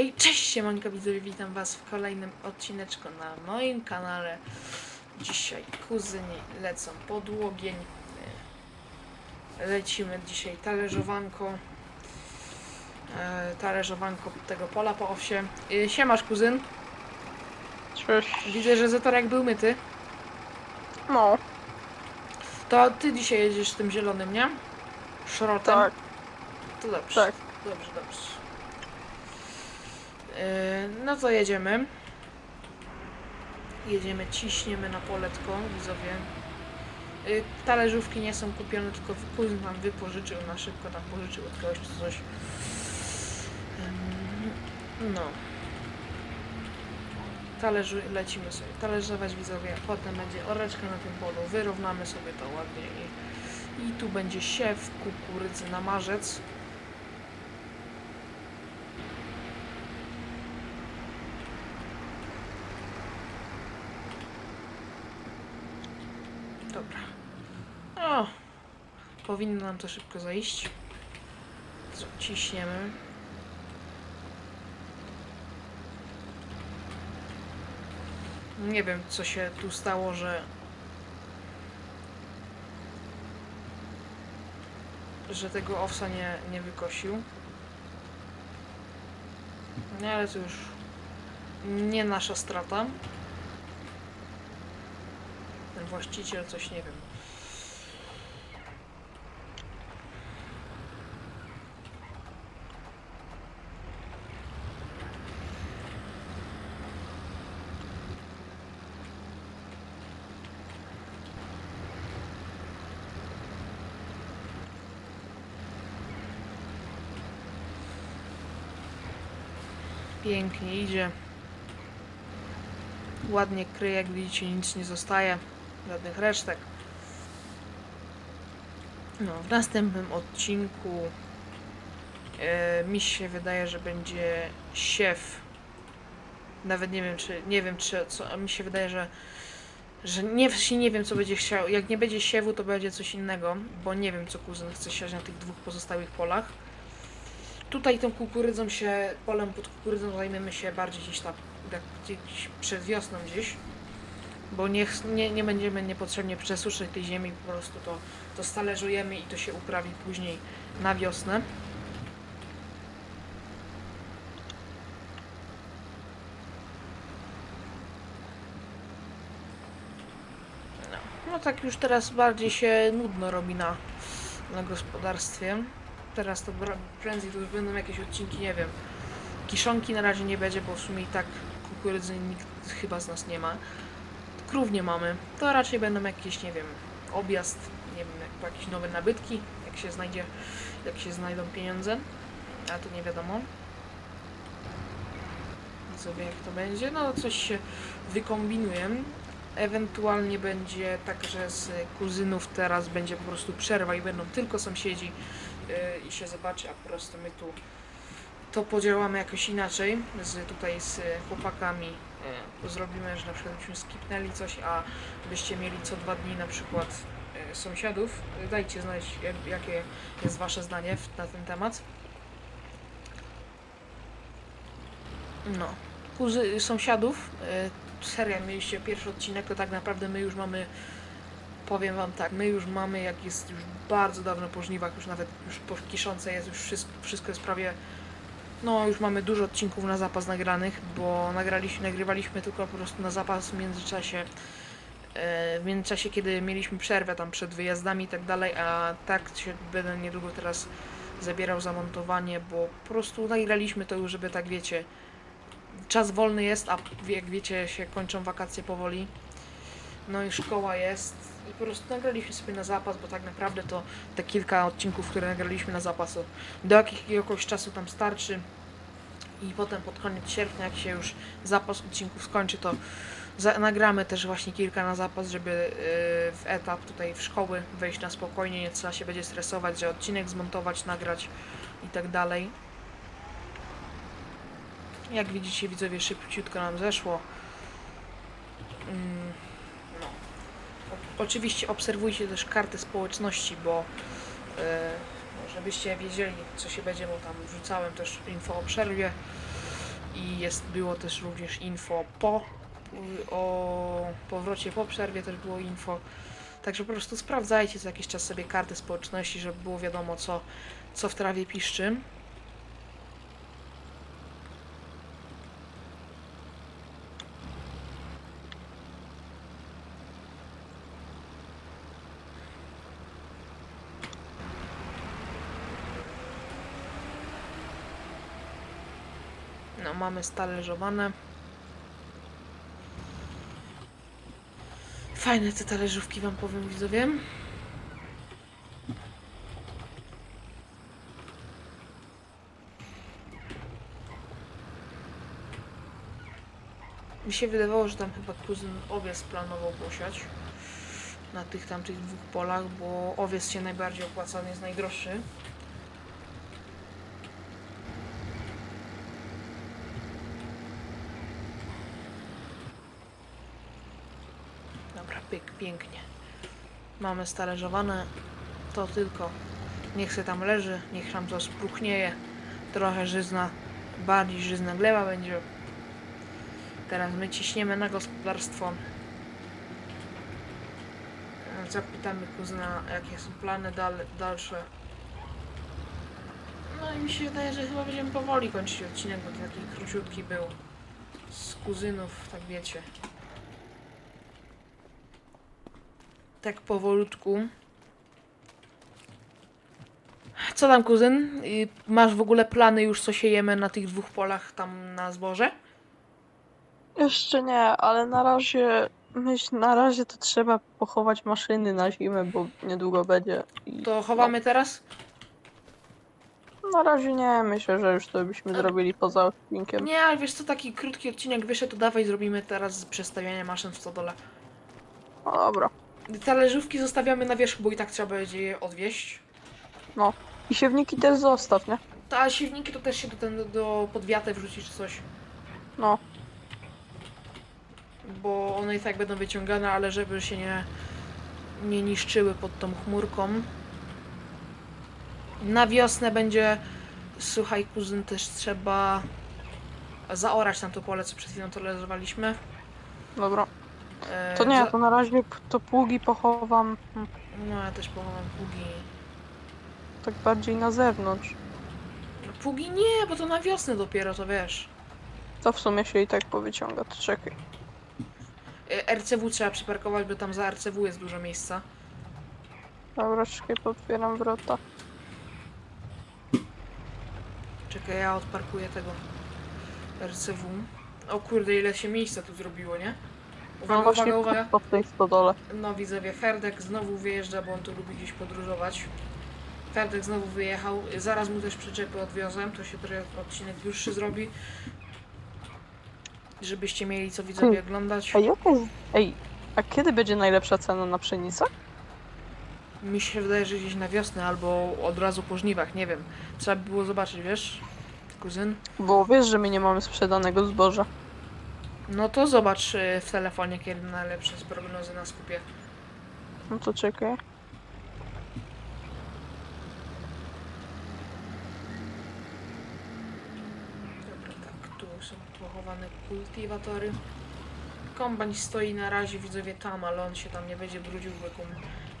Hej, cześć siemanko widzowie, witam was w kolejnym odcineczku na moim kanale. Dzisiaj kuzyni lecą podłogień. Lecimy dzisiaj talerzowanko. E, talerzowanko tego pola po owsie. E, siemasz kuzyn. Cześć. Widzę, że zatorek był myty. No, To ty dzisiaj jedziesz tym zielonym, nie? Szrotem? tak, To dobrze. tak. Dobrze, dobrze. Yy, no to jedziemy. Jedziemy, ciśniemy na poletko, widzowie. Yy, talerzówki nie są kupione, tylko kuzyn nam wypożyczył, na szybko tam pożyczył od kogoś czy coś. No. Talerzu, lecimy sobie talerzować widzowie, potem będzie oreczka na tym polu, wyrównamy sobie to ładnie i, i tu będzie siew kukurydzy na marzec. Dobra. O! Powinno nam to szybko zajść. Co, Ciśniemy. Nie wiem, co się tu stało, że... że tego owsa nie, nie wykosił. No ale to już nie nasza strata. Ten właściciel coś nie wiem. Pięknie idzie. Ładnie kryje, jak widzicie, nic nie zostaje. Żadnych resztek. No, w następnym odcinku e, mi się wydaje, że będzie siew. Nawet nie wiem, czy nie wiem, czy co, mi się wydaje, że że nie, nie wiem, co będzie chciał. Jak nie będzie siewu, to będzie coś innego, bo nie wiem, co kuzyn chce siać na tych dwóch pozostałych polach. Tutaj tą kukurydzą się, polem pod kukurydzą zajmiemy się bardziej gdzieś tam, tak gdzieś przed wiosną gdzieś. Bo nie, nie, nie będziemy niepotrzebnie przesuszyć tej ziemi, po prostu to, to stależujemy i to się uprawi później na wiosnę. No tak już teraz bardziej się nudno robi na, na gospodarstwie. Teraz to prędzej to już będą jakieś odcinki, nie wiem. Kiszonki na razie nie będzie, bo w sumie i tak kukurydzy nikt chyba z nas nie ma. Krów nie mamy. To raczej będą jakieś, nie wiem, objazd, nie wiem, jak, jakieś nowe nabytki, jak się znajdzie, jak się znajdą pieniądze. A to nie wiadomo. Sobie jak to będzie. No coś się wykombinuje. Ewentualnie będzie tak, że z kuzynów teraz będzie po prostu przerwa i będą tylko sąsiedzi i się zobaczy, a po prostu my tu to podziałamy jakoś inaczej z tutaj z chłopakami yy, zrobimy, że na przykład byśmy skipnęli coś, a byście mieli co dwa dni na przykład yy, sąsiadów. Dajcie znać, jak, jakie jest wasze zdanie na ten temat. No, sąsiadów. Seria mieliście pierwszy odcinek, to tak naprawdę my już mamy powiem wam tak, my już mamy, jak jest już bardzo dawno po żniwach, już nawet już po kiszące jest, już wszystko, wszystko jest prawie, no już mamy dużo odcinków na zapas nagranych, bo nagraliśmy, nagrywaliśmy tylko po prostu na zapas w międzyczasie, e, w międzyczasie, kiedy mieliśmy przerwę tam przed wyjazdami i tak dalej, a tak się będę niedługo teraz zabierał za montowanie, bo po prostu nagraliśmy to już, żeby tak wiecie, czas wolny jest, a jak wiecie się kończą wakacje powoli, no i szkoła jest i po prostu nagraliśmy sobie na zapas, bo tak naprawdę to te kilka odcinków, które nagraliśmy na zapas, do jakiegoś czasu tam starczy i potem pod koniec sierpnia, jak się już zapas odcinków skończy, to nagramy też właśnie kilka na zapas, żeby yy, w etap tutaj w szkoły wejść na spokojnie, nie trzeba się będzie stresować, że odcinek zmontować, nagrać i tak dalej. Jak widzicie widzowie szybciutko nam zeszło. Mm, oczywiście obserwujcie też kartę społeczności, bo e, żebyście wiedzieli co się będzie, bo tam wrzucałem też info o przerwie. i jest, było też również info po o powrocie po przerwie też było info. Także po prostu sprawdzajcie co jakiś czas sobie karty społeczności, żeby było wiadomo co, co w trawie piszczy. No, mamy stalerzowane. Fajne te talerzówki wam powiem widzowie. Mi się wydawało, że tam chyba kuzyn owiec planował posiać na tych tamtych dwóch polach, bo owiec się najbardziej opłaca, on jest najdroższy. Dobra, pyk, pięknie. Mamy stalerzowane. To tylko. Niech se tam leży, niech tam to spruchnieje. Trochę żyzna, bardziej żyzna gleba będzie. Teraz my ciśniemy na gospodarstwo. Zapytamy kuzyna, jakie są plany dal, dalsze. No i mi się wydaje, że chyba będziemy powoli kończyć odcinek, bo to taki króciutki był. Z kuzynów, tak wiecie. Tak powolutku. Co tam, kuzyn? Masz w ogóle plany już, co siejemy na tych dwóch polach tam na zboże? Jeszcze nie, ale na razie myśl, na razie to trzeba pochować maszyny na zimę, bo niedługo będzie. I To chowamy teraz? na razie nie, myślę, że już to byśmy zrobili poza odcinkiem. Nie, ale wiesz co, taki krótki odcinek wyszedł, to dawaj zrobimy teraz przestawianie maszyn w stodole. No dobra. Talerzówki zostawiamy na wierzchu, bo i tak trzeba będzie je odwieźć. I siewniki też zostaw, nie? A siewniki to też się do, ten, do wrzucić czy coś. No. bo one i tak będą wyciągane, ale żeby się nie, nie niszczyły pod tą chmurką. Na wiosnę będzie, słuchaj kuzyn, też trzeba zaorać tam to pole, co przed chwilą tolerowaliśmy. Dobra. E, To nie, to na razie p- to pługi pochowam mm, No ja też pochowam pługi. tak bardziej na zewnątrz. Pługi nie, bo to na wiosnę dopiero, to wiesz. To w sumie się i tak powyciąga, to czekaj. E, RCW trzeba przyparkować, bo tam za RCW jest dużo miejsca. Dobra, czekaj, potwieram wrota. Czekaj, ja odparkuję tego RCW. O kurde, ile się miejsca tu zrobiło, nie? Uwaga, No właśnie uwaga, uwaga. w tej stodole. No widzowie, Ferdek znowu wyjeżdża, bo on tu lubi gdzieś podróżować. Ferdek znowu wyjechał. Zaraz mu też przyczepy odwiozłem, to się trochę odcinek dłuższy zrobi. Żebyście mieli co widzowie oglądać. Ej, jaka jest... Ej, a kiedy będzie najlepsza cena na pszenicę? Mi się wydaje, że gdzieś na wiosnę albo od razu po żniwach, nie wiem. Trzeba by było zobaczyć, wiesz? Kuzyn? Bo wiesz, że my nie mamy sprzedanego zboża. No to zobacz y, w telefonie, kiedy najlepsze jest prognozy na skupie. No to czekaj. Dobra, tak, tu są pochowane kultywatory. Kombajn stoi na razie, widzowie tam, ale on się tam nie będzie brudził, bo jaką,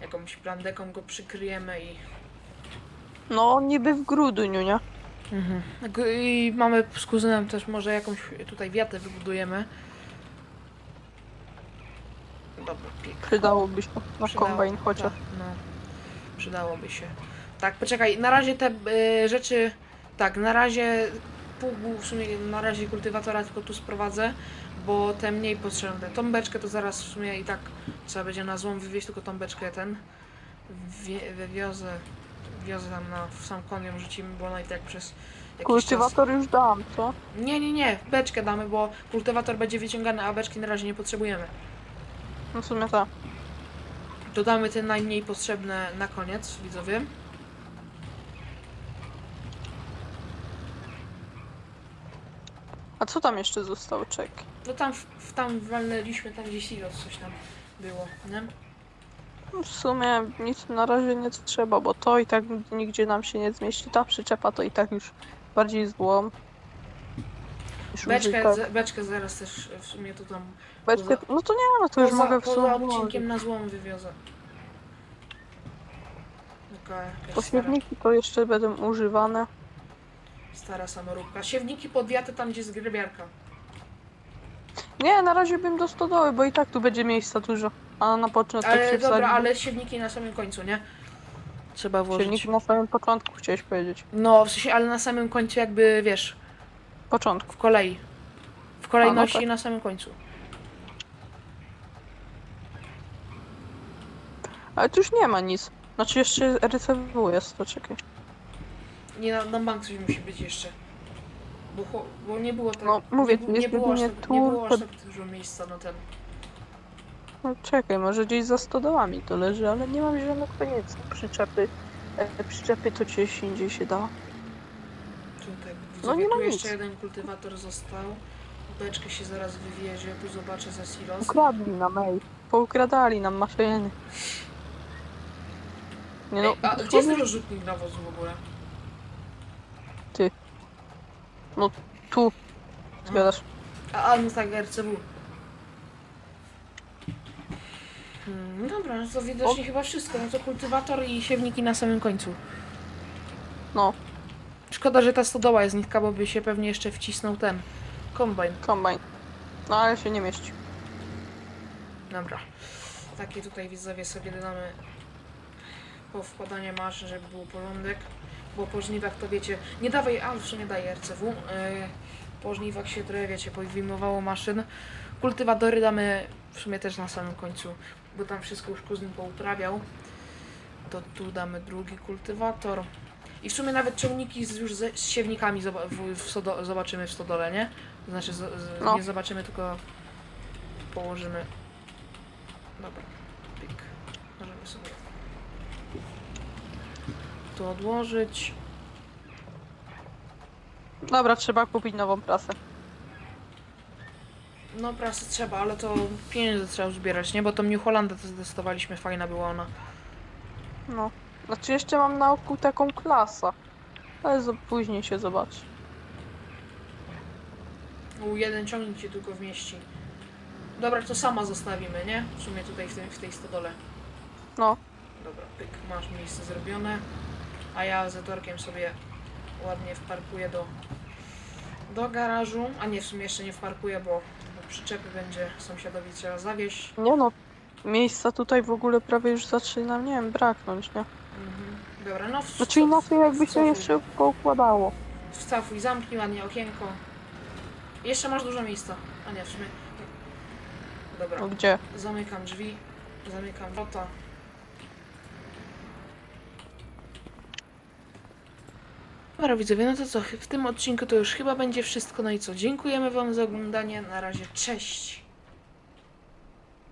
jakąś plandeką go przykryjemy i... No, niby w grudniu, nie? Mhm. I mamy z kuzynem też może jakąś tutaj wiatę wybudujemy. Dobra, piek. Przydałoby się na Przydało- kombajn chociaż. Tak, no, przydałoby się. Tak, poczekaj, na razie te y, rzeczy, tak, na razie pługu, w sumie na razie kultywatora tylko tu sprowadzę, bo te mniej potrzebne. Tą beczkę to zaraz w sumie i tak trzeba będzie na złom wywieźć, tylko tą beczkę ten wie, wywiozę, wiozę tam na, w sam kon ją rzucimy, bo ona i tak przez jakiś czas... Kultywator już dam, co? Nie, nie, nie, beczkę damy, bo kultywator będzie wyciągany, a beczki na razie nie potrzebujemy. No w sumie tak. Dodamy te najmniej potrzebne na koniec, widzowie. A co tam jeszcze zostało? Czekaj. No tam, w, w tam walnęliśmy, tam gdzieś silos coś tam było, nie? W sumie nic na razie nie trzeba, bo to i tak nigdzie nam się nie zmieści. Ta przyczepa to i tak już bardziej złom. Beczkę, tak. beczkę zaraz też w sumie tu tam Beczkę, poza- no to nie, no to już poza, mogę w poza sumie odcinkiem na złom wywiozę. Taka jakaś Pośredniki to jeszcze będą używane. stara samoróbka. Siewniki podwiate tam, gdzie jest grybiarka. Nie, na razie bym do stodoły, bo i tak tu będzie miejsca dużo. A na początek Ale się dobra, wsadzi. ale siewniki na samym końcu, nie? Trzeba włożyć. Silniki na samym początku chciałeś powiedzieć. No, w sensie, ale na samym końcu jakby, wiesz, Początku. w kolei. W kolejności tak. na samym końcu. Ale tu już nie ma nic. Znaczy jeszcze RCW jest, to czekaj. Nie, na, na bank coś musi być jeszcze. Bo, bo nie było tak... No, mówię, nie, tu nie, było aż jedynie tak, nie tu, było aż to- tak dużo miejsca na ten. No czekaj, może gdzieś za stodołami to leży, ale nie mam zielonych koniec. Przyczepy. E, przyczepy to gdzieś indziej się da. Tutaj, No widzowie, nie ma tu nic. jeszcze jeden kultywator został. Beczkę się zaraz wywiezie, tu zobaczę za silos. Ukradli nam, ej. Poukradali nam maszyny. Nie no, Ej, a gdzie jest rozrzutnik nawozu w ogóle? tu. Zgadzasz. A, a no tak, RCW. Hmm, dobra, no to widocznie chyba wszystko. No to kultywator i siewniki na samym końcu. No, Szkoda, że ta stodoła jest nitka, bo by się pewnie jeszcze wcisnął ten kombajn. kombajn. No ale się nie mieści. Dobra. Takie tutaj widzowie sobie dodamy po wkładanie maszyn, żeby był porządek. Bo po żniwach to wiecie, nie dawaj, a w sumie daje RCW. Yy, po żniwach się trochę wiecie, powyjmowało maszyn. Kultywatory damy w sumie też na samym końcu, bo tam wszystko już kuzyn pouprawiał. To tu damy drugi kultywator. I w sumie nawet ciągniki z, już ze, z siewnikami zoba- w, w sodo, zobaczymy w stodole, nie? To znaczy z, z, No. nie zobaczymy, tylko położymy. Dobra, pik. Możemy sobie to odłożyć. Dobra, trzeba kupić nową prasę. No prasę trzeba, ale to pieniądze trzeba zbierać, nie? Bo tą New Hollandę to zdecydowaliśmy, fajna była ona. No. Znaczy jeszcze mam na oku taką klasę. Ale zo- później się zobaczy. U jeden ciągnik się tylko wmieści. Dobra, to sama zostawimy, nie? W sumie tutaj w, tym, w tej stodole. No. Dobra, pyk, masz miejsce zrobione. A ja z torkiem sobie ładnie wparkuję do, do garażu. A nie, w sumie jeszcze nie wparkuję, bo przyczepy będzie sąsiadowi trzeba zawieźć. Nie no. Miejsca tutaj w ogóle prawie już zaczyna, nie wiem, braknąć, nie? Mhm. Dobra, no w, Znaczy inaczej jakby się wcofuj. jeszcze poukładało. Wcafuj, zamknij ładnie okienko. Jeszcze masz dużo miejsca. A nie, w sumie... Dobra, No gdzie? zamykam drzwi, zamykam wrota. Dobra widzowie, no to co, w tym odcinku to już chyba będzie wszystko. No i co, dziękujemy wam za oglądanie. Na razie, cześć!